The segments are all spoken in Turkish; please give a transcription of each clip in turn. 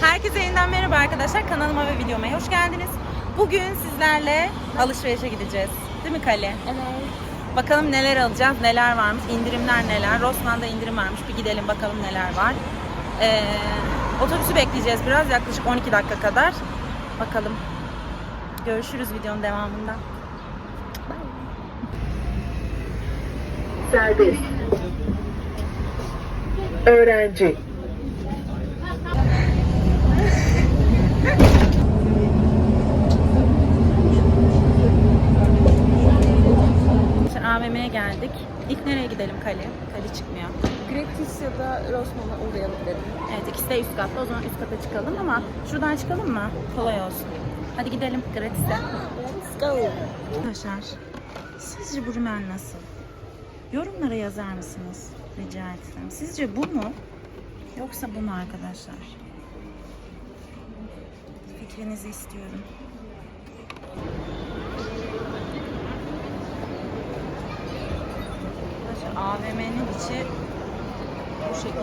Herkese yeniden merhaba arkadaşlar. Kanalıma ve videoma hoş geldiniz. Bugün sizlerle alışverişe gideceğiz. Değil mi Kale? Evet. Bakalım neler alacağız, neler varmış, indirimler neler. Rossmann'da indirim varmış. Bir gidelim bakalım neler var. Ee, otobüsü bekleyeceğiz biraz yaklaşık 12 dakika kadar. Bakalım. Görüşürüz videonun devamında. Serbest. Öğrenci. Şimdi AVM'ye geldik. İlk Kale? Kale çıkmıyor. Gratis ya da Rossmann'a uğrayalım dedim. Evet ikisi de üst katta. O zaman üst kata çıkalım ama şuradan çıkalım mı? Kolay olsun. Hadi gidelim gratis'e. Let's go. Arkadaşlar sizce bu rimel nasıl? Yorumlara yazar mısınız? Rica etsem. Sizce bu mu? Yoksa bu mu arkadaşlar? Fikrinizi istiyorum. Arkadaşlar AVM'nin içi bu şekilde.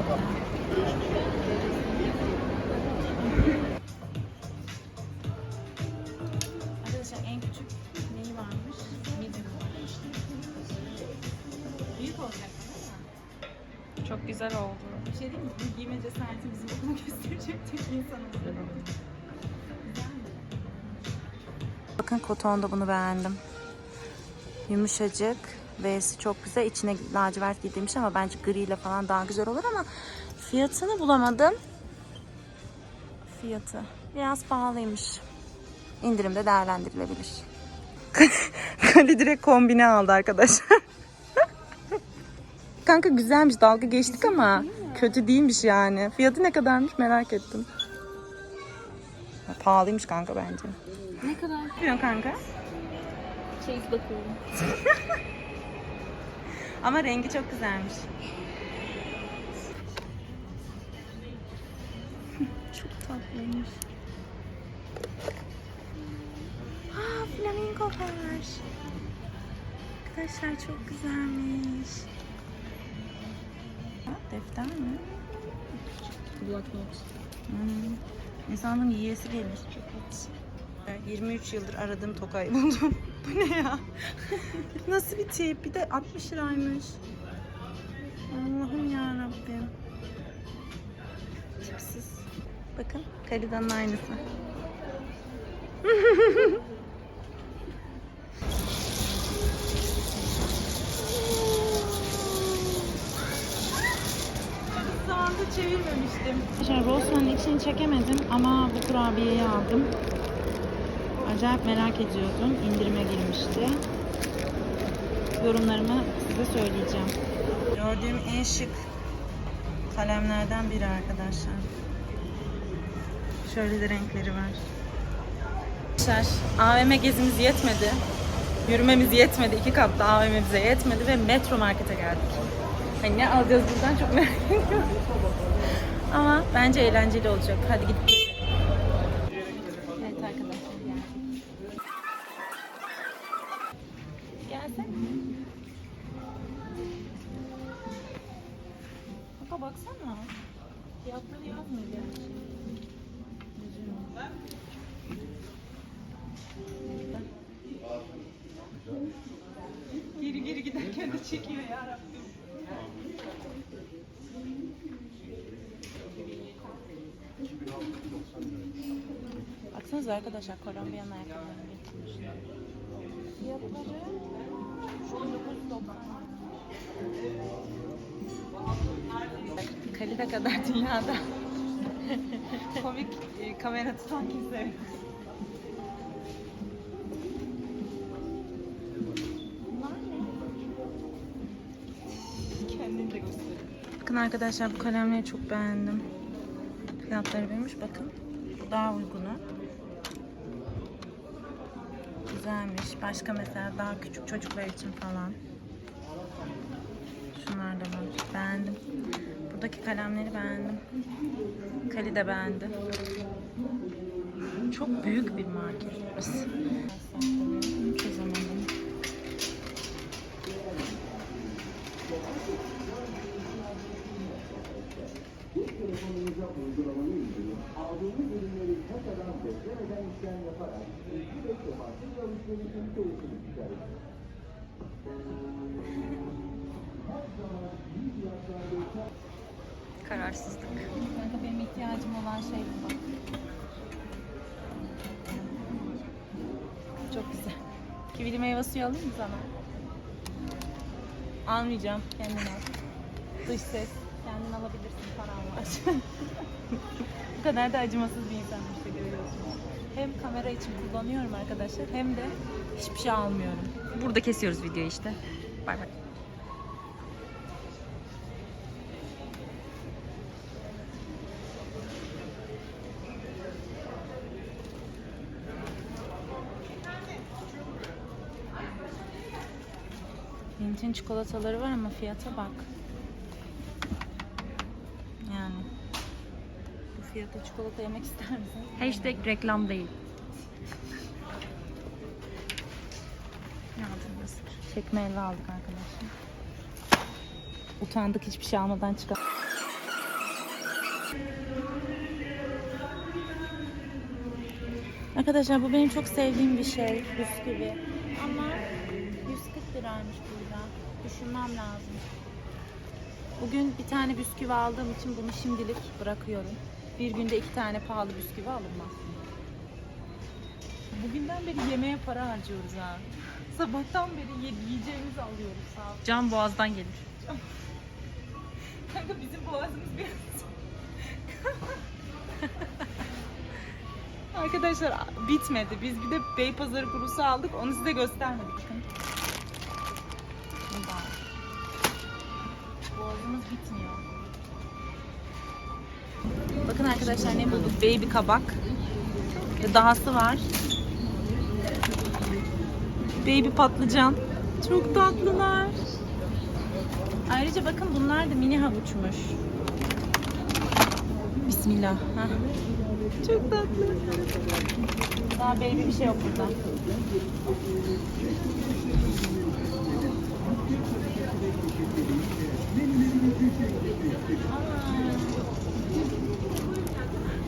Arkadaşlar en küçük neyi varmış? Medium. Büyük olacak mi? Çok güzel oldu. Bir şey değil mi? Bu giyme cesareti bizim okulu gösterecek tek insanımız. Bakın kotonda bunu beğendim. Yumuşacık. V'si çok güzel. İçine lacivert giydirmiş ama bence gri ile falan daha güzel olur ama fiyatını bulamadım. Fiyatı biraz pahalıymış. İndirimde değerlendirilebilir. Kali direkt kombine aldı arkadaşlar. Kanka güzelmiş dalga geçtik ama kötü değilmiş yani. Fiyatı ne kadarmış merak ettim. Pahalıymış kanka bence. Ne kadar? Diyorsun kanka? Çeyiz bakıyorum. Ama rengi çok güzelmiş. çok tatlıymış. Aa flamingo var. Arkadaşlar çok güzelmiş. Defter mi? Black Note. Hmm. İnsanın yiyesi gelir. 23 yıldır aradığım tokayı buldum. Bu ne ya? Nasıl bir tip? Bir de 60 liraymış. Allah'ım ya Rabbim. Tipsiz. Bakın Kalida'nın aynısı. çevirmemiştim. Arkadaşlar Rossmann'ın içini çekemedim ama bu kurabiyeyi aldım. Acayip merak ediyordum. İndirime girmişti. Yorumlarımı size söyleyeceğim. Gördüğüm en şık kalemlerden biri arkadaşlar. Şöyle de renkleri var. Arkadaşlar AVM gezimiz yetmedi. Yürümemiz yetmedi. iki katlı AVM bize yetmedi ve metro markete geldik. Hani ne alacağız buradan çok merak ediyorum. Ama bence eğlenceli olacak. Hadi gidip gezelim. Evet arkadaşlar geldik. Gelsene. Baba baksana. Fiyatları yazmıyor gerçi. Geri geri giderken de çekiyor ya Rabbim. Baksanıza arkadaşlar Kolombiyan ayakkabılarını getirmişler. Fiyatları şu 1990. Kalite kadar dünyada komik e, kamera tutan kimse yok. Bakın arkadaşlar bu kalemleri çok beğendim. Fiyatları bilmiş bakın. Bu daha uygunu. Güzelmiş. Başka mesela daha küçük çocuklar için falan. beğendim. Buradaki kalemleri beğendim. Kali de beğendi. Çok büyük bir market burası. Kararsızlık. Kanka benim ihtiyacım olan şey bu. Çok güzel. Kivili meyve suyu alayım mı sana? Almayacağım. Kendin al. Dış ses. Kendin alabilirsin. Paran var. bu kadar da acımasız bir insanmış şey da görüyorsunuz. Hem kamera için kullanıyorum arkadaşlar hem de hiçbir şey almıyorum. Burada kesiyoruz videoyu işte. Bay bay. Hint'in çikolataları var ama fiyata bak. Yani bu fiyata çikolata yemek ister misiniz? Hashtag reklam değil. Ne aldınız? Çekme elva aldık arkadaşlar. Utandık hiçbir şey almadan çıkalım. Arkadaşlar bu benim çok sevdiğim bir şey. Bisküvi. Ama 140 liraymış burada. Düşünmem lazım. Bugün bir tane bisküvi aldığım için bunu şimdilik bırakıyorum. Bir günde iki tane pahalı bisküvi alınmaz. Bugünden beri yemeğe para harcıyoruz ha. Sabahtan beri ye- yiyeceğimizi alıyoruz sağ ol. Can boğazdan gelir. Kanka bizim boğazımız biraz... Arkadaşlar bitmedi. Biz bir de Beypazarı kurusu aldık. Onu size göstermedik. Bakın. Burada. Boğazımız bitmiyor. Bakın arkadaşlar ne bulduk? Baby kabak. Dahası var. Baby patlıcan. Çok tatlılar. Ayrıca bakın bunlar da mini havuçmuş. Bismillah. Heh. Çok tatlı. Daha baby bir şey yok burada. Aa.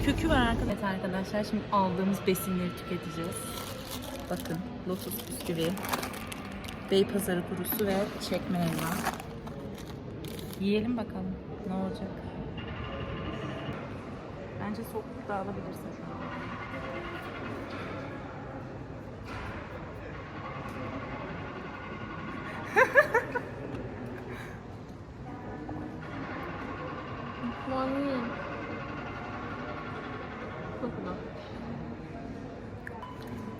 Kökü var arkadaşlar. Evet arkadaşlar şimdi aldığımız besinleri tüketeceğiz. Bakın lotus bisküvi, Beypazarı kurusu ve çekme elma. Yiyelim bakalım ne olacak. Bence soğuk da alabilirsin şu an. Vanilya. Güzel.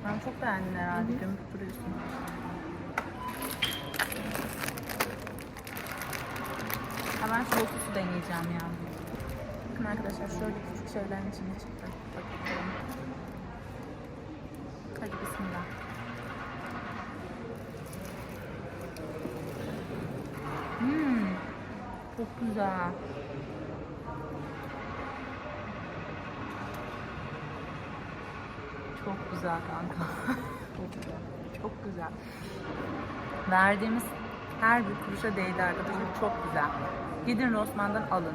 Ben çok beğendim herhalde. Gömüp duruyorsun. Ha ben şu lotusu deneyeceğim ya. Bakın arkadaşlar şöyle küçük şeylerin içine çıktı. Bakın. Hadi bismillah. Hmm, çok güzel. Çok güzel kanka. çok güzel. Çok güzel. Verdiğimiz her bir kuruşa değdi arkadaşlar. Çok güzel. Gidin Rossmann'dan alın.